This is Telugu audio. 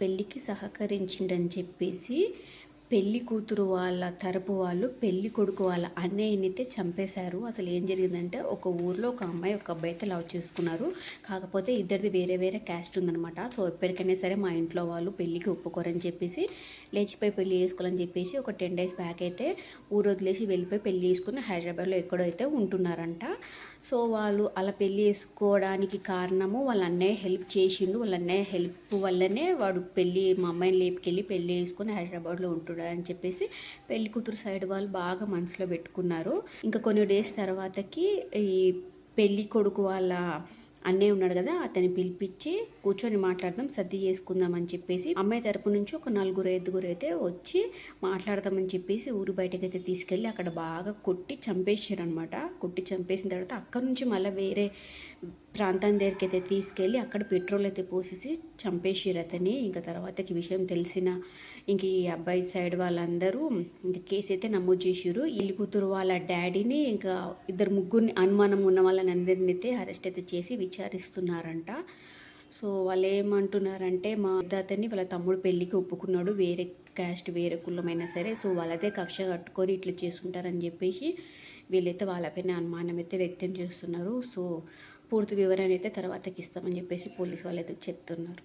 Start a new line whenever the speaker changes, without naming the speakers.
పెళ్ళికి సహకరించిండని చెప్పేసి పెళ్ళి కూతురు వాళ్ళ తరపు వాళ్ళు పెళ్ళి కొడుకు వాళ్ళ అన్నయ్యనైతే చంపేశారు. అసలు ఏం జరిగిందంటే ఒక ఊర్లో ఒక అమ్మాయి ఒక అబ్బాయి అయితే లవ్ చేసుకున్నారు. కాకపోతే ఇద్దరిది వేరే వేరే క్యాస్ట్ ఉందనమాట సో ఎప్పటికైనా సరే మా ఇంట్లో వాళ్ళు పెళ్ళికి ఒప్పుకోరని చెప్పేసి లేచిపోయి పెళ్ళి చేసుకోవాలని చెప్పేసి ఒక టెన్ డేస్ బ్యాక్ అయితే ఊరు వదిలేసి వెళ్ళిపోయి పెళ్ళి చేసుకుని హైదరాబాద్లో ఎక్కడైతే ఉంటున్నారంట. సో వాళ్ళు అలా పెళ్ళి చేసుకోవడానికి కారణము వాళ్ళ అన్నయ్య హెల్ప్ చేసిండు. వాళ్ళ అన్నయ్య హెల్ప్ వల్లనే వాడు పెళ్ళి మా అమ్మాయిని లేపుకెళ్ళి పెళ్ళి చేసుకుని హైదరాబాద్లో ఉంటున్నాడు. అని చెప్పేసి పెళ్ళి కూతురు సైడ్ వాళ్ళు బాగా మనసులో పెట్టుకున్నారు. ఇంకా కొన్ని డేస్ తర్వాతకి ఈ పెళ్ళి కొడుకు వాళ్ళ అన్నయ్య ఉన్నాడు కదా అతన్ని పిలిపించి కూర్చొని మాట్లాడదాం సర్ది చేసుకుందాం అని చెప్పేసి అమ్మాయి తరపు నుంచి ఒక నలుగురు ఐదుగురు అయితే వచ్చి మాట్లాడదామని చెప్పేసి ఊరు బయటకు అయితే తీసుకెళ్ళి అక్కడ బాగా కొట్టి చంపేసారు అనమాట కొట్టి చంపేసిన తర్వాత అక్కడ నుంచి మళ్ళీ వేరే ప్రాంతం దగ్గరికి అయితే తీసుకెళ్ళి అక్కడ పెట్రోల్ అయితే పోసేసి చంపేసారు అతని ఇంకా తర్వాతకి విషయం తెలిసిన ఇంక ఈ అబ్బాయి సైడ్ వాళ్ళందరూ ఇంకా కేసు అయితే నమోదు చేసారు ఇల్లు కూతురు వాళ్ళ డాడీని ఇంకా ఇద్దరు ముగ్గురిని అనుమానం ఉన్న వాళ్ళని అందరిని అయితే అరెస్ట్ అయితే చేసి విచారిస్తున్నారంట. సో వాళ్ళు ఏమంటున్నారంటే మా అతన్ని వాళ్ళ తమ్ముడు పెళ్ళికి ఒప్పుకున్నాడు. వేరే క్యాస్ట్ వేరే కులమైనా సరే. సో వాళ్ళదే కక్ష కట్టుకొని ఇట్లా చేసుకుంటారని చెప్పేసి వీళ్ళైతే వాళ్ళపైన అనుమానం అయితే వ్యక్తం చేస్తున్నారు. సో పూర్తి వివరణ అయితే తర్వాతకి ఇస్తామని చెప్పేసి పోలీస్ వాళ్ళు అయితే చెప్తున్నారు.